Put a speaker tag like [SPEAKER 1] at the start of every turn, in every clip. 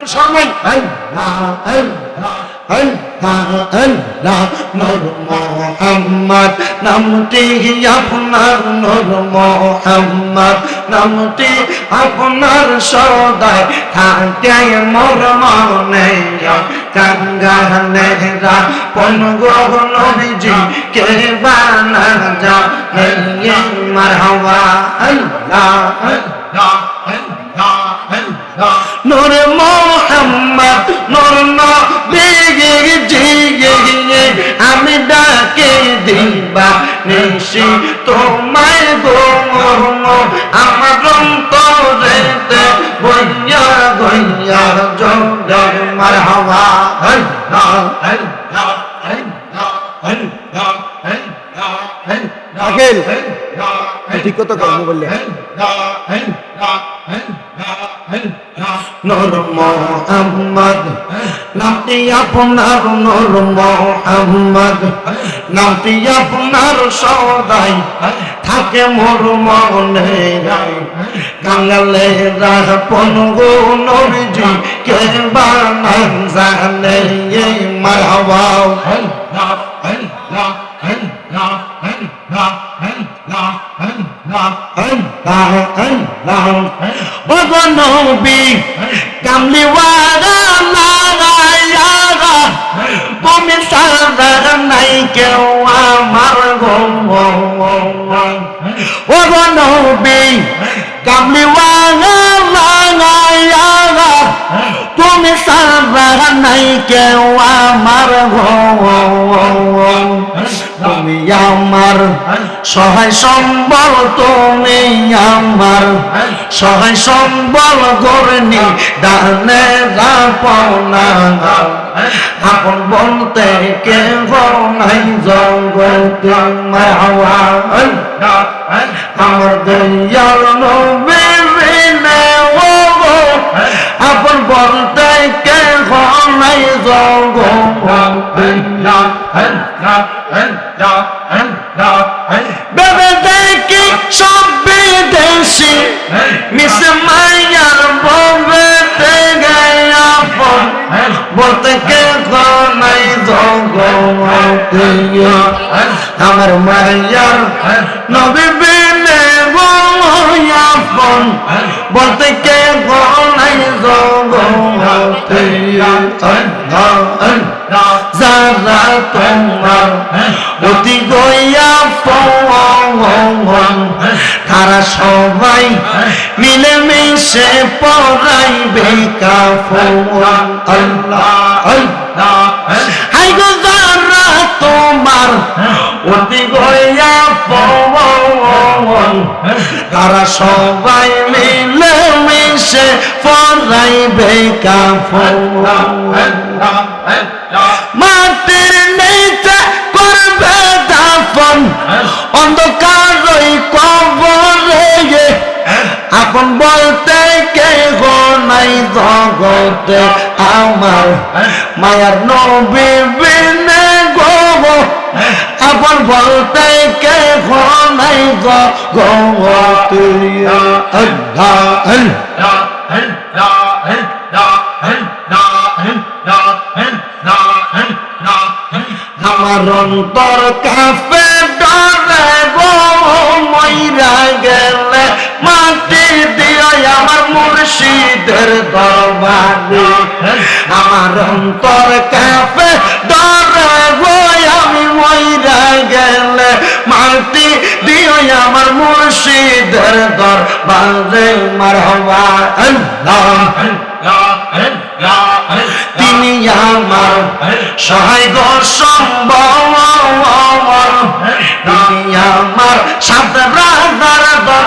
[SPEAKER 1] সবাই আল্লাহ আল্লাহ আল্লাহ আল্লাহ নূর মোহাম্মদ নামটি আপনার নূর মোহাম্মদ। নামটি আপনার সদাই থাকে মোর মনে কাঙ্গালেরা পন গ্রহ নবীজি কে বানা যা মারহাবা। আল্লাহ আল্লাহ আল্লাহ আল্লাহ। নূর মোহাম্মদ আমি ডাকে দিবা নিশি তোমায় গো আমার অন্তরেতে গইয়া গইয়া জঙ্গল মারহাবা হই হই ঠিক কথা কর্ম
[SPEAKER 2] বললে হ্যাঁ হ্যাঁ হ্যাঁ হ্যাঁ হ্যাঁ
[SPEAKER 1] নূর মোহাম্মদ। নামটি আপনার নূর মোহাম্মদ। নামটি আপনার সদাই। থাকে মোর মনে কাঙ্গালে রাপন গো নবীজি, কে বানান জানে মারহাবা। আল্লাহ আল্লাহ আল্লাহ আল্লাহ আল্লাহ কামলিওয়ালা লাগায়া তুমি সারা নাই কেউ আমার গো ওগো নবী কামলিওয়ালা লাগায়া তুমি সারা নাই কেউ আমার গো তুমি আমার। সহায় সম্বল তুমি আমার। সহায় সম্বল গরনি ডানে রাপনা আপন বলতে কে নাই জগতে মাওয়া আমার দয়াল নবী বিনে ও গো, আপন বলতে কে নাই জগতে বেবে দেখি সব বিদেশি মিস মাইয়ার ববে গায়াপন বলতে কে নাই আমার মাইয়ার নবী বিনে বলতে কে নাই মিলে মিলেমিশে পড়াইবে কাফুয়ান আল্লাহ আল্লাহ হাই গো যারা তোমার অতি গয়া পবন, তারা সবাই মিলে মিলেমিশে পড়াইবে কাফুয়ান বলতে কে গো নাই জগতে আমার মায়ার নবী বিনে গো আপন বলতে কে গো নাই জগতে। আমার অন্তর কাফে ডরে গো, মইরা গেলে মাটি দিয়ে আমার মুর্শিদের দরবারে। আমার অন্তর গো আমি মইরা গেলে। মাটি দিয়ে আমার মুর্শিদের দরবারে। মারহবা তিনি আমার সহায় গো সম্ভব আমার সাত রাজার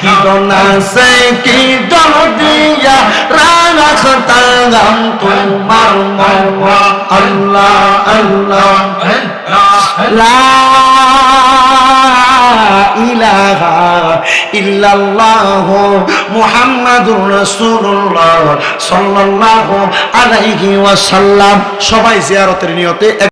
[SPEAKER 1] কি আছে কি জন দিয়া? রাখ তাগাম তোমার আল্লাহ আল্লাহ। হ্যাঁ, হ্যাঁ। লা ইলাহা ইল্লাল্লাহ মুহাম্মাদুর রাসূলুল্লাহ সাল্লাল্লাহু আলাইহি ওয়াসাল্লাম।
[SPEAKER 2] সবাই জিয়ারতের নিয়তে